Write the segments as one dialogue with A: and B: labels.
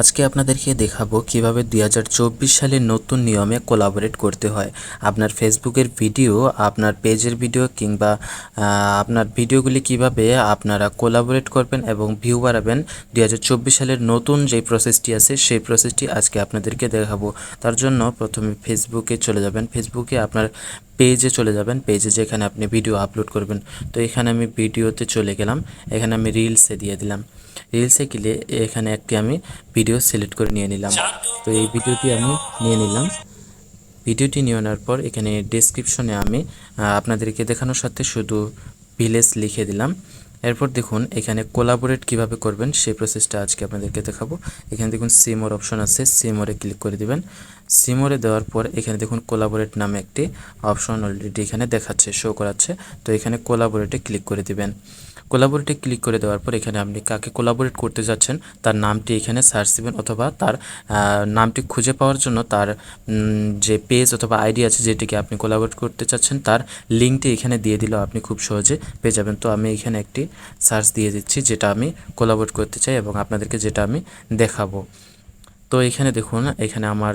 A: আজকে আপনাদেরকে দেখাবো কীভাবে দুই সালের নতুন নিয়মে কোলাবোরেট করতে হয়। আপনার ফেসবুকের ভিডিও, আপনার পেজের ভিডিও কিংবা আপনার ভিডিওগুলি কীভাবে আপনারা কোলাবোরেট করবেন এবং ভিউ বাড়াবেন দুই হাজার চব্বিশ সালের নতুন যে প্রসেসটি আছে, সেই প্রসেসটি আজকে আপনাদেরকে দেখাবো। তার জন্য প্রথমে ফেসবুকে চলে যাবেন। ফেসবুকে আপনার পেজে চলে যাবেন, পেজে যেখানে আপনি ভিডিও আপলোড করবেন। তো এখানে আমি ভিডিওতে চলে গেলাম। এখানে আমি রিলসে দিয়ে দিলাম। রিলসে গেলে এখানে একটি আমি ভিডিও সিলেক্ট করে নিয়ে নিলাম। তো এই ভিডিওটি আমি নিয়ে নিলাম। ভিডিওটি নিয়ে নেওয়ার পর এখানে ডেসক্রিপশনে আমি আপনাদেরকে দেখানোর সাথে শুধু ভিলেজ লিখে দিলাম। এরপর দেখুন এখানে কোলাবোরেট কীভাবে করবেন, সেই প্রসেসটা আজকে আপনাদেরকে দেখাবো। এখানে দেখুন সিমোর অপশন আছে সিমোরে ক্লিক করে দিবেন। সিমোরে দেওয়ার পর এখানে দেখুন কোলাবোরেট নামে একটি অপশন অলরেডি এখানে দেখাচ্ছে শো করাচ্ছে। তো এখানে কোলাবোরেটে ক্লিক করে দিবেন। কোলাবোরেটে ক্লিক করে দেওয়ার পর এখানে আপনি কাকে কোলাবোরেট করতে যাচ্ছেন, তার নামটি এখানে সার্চ দিবেন অথবা তার নামটি খুঁজে পাওয়ার জন্য তার যে পেজ অথবা আইডি আছে যেটিকে আপনি কোলাবোরেট করতে চাচ্ছেন, তার লিঙ্কটি এখানে দিয়ে দিলেও আপনি খুব সহজে পেয়ে যাবেন। তো আমি এখানে একটি সার্চ দিয়ে দিচ্ছি, যেটা আমি কোলাবোরেট করতে চাই এবং আপনাদেরকে যেটা আমি দেখাবো। তো এখানে দেখুন, এখানে আমার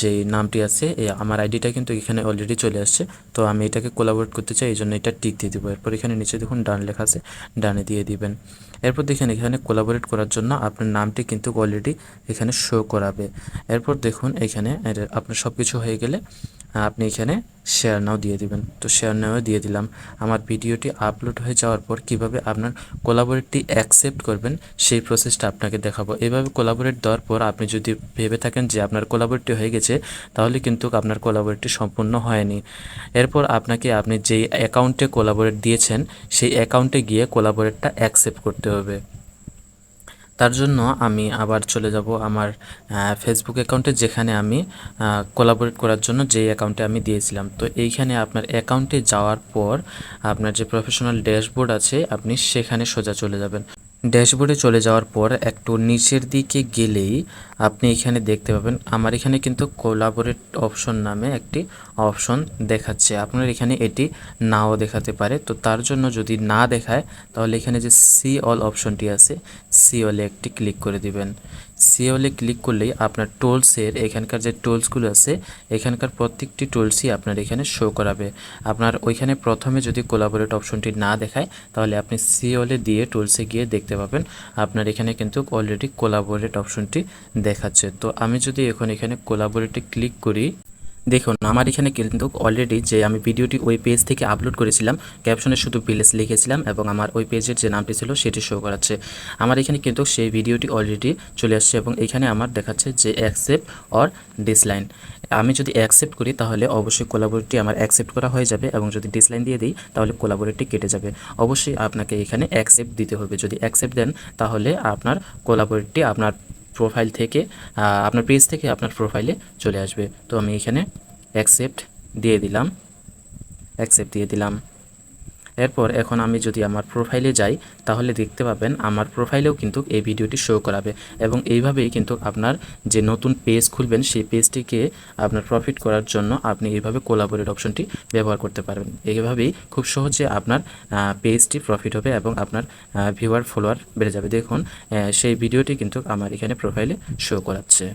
A: যে নামটি আছে আমার আইডিটা কিন্তু এখানে অলরেডি চলে আসছে। তো আমি এটাকে কোলাবোরেট করতে চাই, এই জন্য এটা টিক দিয়ে দেবো। এরপর এখানে নিচে দেখুন ডান লেখা আছে, ডানে দিয়ে দিবেন। এরপর দেখেন এখানে কোলাবোরেট করার জন্য আপনার নামটি কিন্তু অলরেডি এখানে শো করাবে। এরপর দেখুন এখানে আপনার সব কিছু হয়ে গেলে আপনি এখানে শেয়ার নাও দিয়ে দিবেন। তো শেয়ার নাও দিয়ে দিলাম। আমার ভিডিওটি আপলোড হয়ে যাওয়ার পর কীভাবে আপনার কোলাবোরেটটি অ্যাকসেপ্ট করবেন, সেই প্রসেসটা আপনাকে দেখাবো। এভাবে কোলাবোরেট দেওয়ার পর আপনি যদি ভেবে থাকেন যে আপনার কোলাবোরেটটি হয়ে গেছে, তাহলে কিন্তু আপনার কোলাবোরেটটি সম্পূর্ণ হয়নি। এরপর আপনাকে আপনি যেই অ্যাকাউন্টে কোলাবোরেট দিয়েছেন, সেই অ্যাকাউন্টে গিয়ে কোলাবোরেটটা অ্যাকসেপ্ট করতে হবে। তার জন্য আমি আবার চলে যাব আমার ফেসবুক অ্যাকাউন্টে যেখানে আমি কোলাবোরেট করার জন্য যেই অ্যাকাউন্টে আমি দিয়েছিলাম। তো এইখানে আপনার অ্যাকাউন্টে যাওয়ার পর আপনার যে প্রফেশনাল ড্যাশবোর্ড আছে, আপনি সেখানে সোজা চলে যাবেন। ড্যাশবোর্ডে চলে যাওয়ার পর একটু নিচের দিকে গেলেই আপনি এখানে দেখতে পাবেন, আমার এখানে কিন্তু কোলাবোরেট অপশন নামে একটি অপশন দেখাচ্ছে। আপনার এখানে এটি নাও দেখাতে পারে। তো তার জন্য যদি না দেখায়, তাহলে এখানে যে সি অল অপশনটি আছে সি অলে একটি ক্লিক করে দিবেন। সি অলে ক্লিক করলেই আপনার টোলসের এখানকার যে টোলসগুলো আছে, এখানকার প্রত্যেকটি টোলসই আপনার এখানে শো করাবে। আপনার ওইখানে প্রথমে যদি কোলাবোরেট অপশনটি না দেখায়, তাহলে আপনি সি অলে দিয়ে টোলসে গিয়ে দেখতে পাবেন, আপনার এখানে কিন্তু অলরেডি কোলাবোরেট অপশনটি দেখাচ্ছে। তো আমি যদি এখন এখানে কোলাবোরেটে ক্লিক করি দেখুন, আমার এখানে কিন্তু অলরেডি যে আমি ভিডিওটি ওই পেজ থেকে আপলোড করেছিলাম ক্যাপশনে শুধু ভিলেজ লিখেছিলাম এবং আমার ওই পেজের যে নামটি ছিল সেটি শো করাচ্ছে। আমার এখানে কিন্তু সেই ভিডিওটি অলরেডি চলে আসছে এবং এখানে আমার দেখাচ্ছে যে অ্যাকসেপ্ট অর ডিসলাইন আমি যদি অ্যাকসেপ্ট করি, তাহলে অবশ্যই কোলাবোরেটটি আমার অ্যাকসেপ্ট করা হয়ে যাবে এবং যদি ডিসলাইন দিয়ে দিই, তাহলে কোলাবোরেটটি কেটে যাবে। অবশ্যই আপনাকে এখানে অ্যাকসেপ্ট দিতে হবে। যদি অ্যাকসেপ্ট দেন, তাহলে আপনার কোলাবোরেটটি আপনার প্রোফাইল থেকে আপনার পেজ থেকে আপনার প্রোফাইলে চলে আসবে। তো আমি এখানে অ্যাকসেপ্ট দিয়ে দিলাম। অ্যাকসেপ্ট দিয়ে দিলাম। এরপর এখন আমি যদি আমার প্রোফাইলে যাই, তাহলে দেখতে পাবেন আমার প্রোফাইলেও কিন্তু এই ভিডিওটি শো করাবে। এবং এইভাবেই কিন্তু আপনার যে নতুন পেজ খুলবেন, সেই পেজটিকে আপনার প্রফিট করার জন্য আপনি এইভাবে কোলাবোরেট অপশনটি ব্যবহার করতে পারবেন। এইভাবেই খুব সহজে আপনার পেজটি প্রফিট হবে এবং আপনার ভিউয়ার ফলোয়ার বেড়ে যাবে। দেখুন সেই ভিডিওটি কিন্তু আমার এখানে প্রোফাইলে শো করাচ্ছে।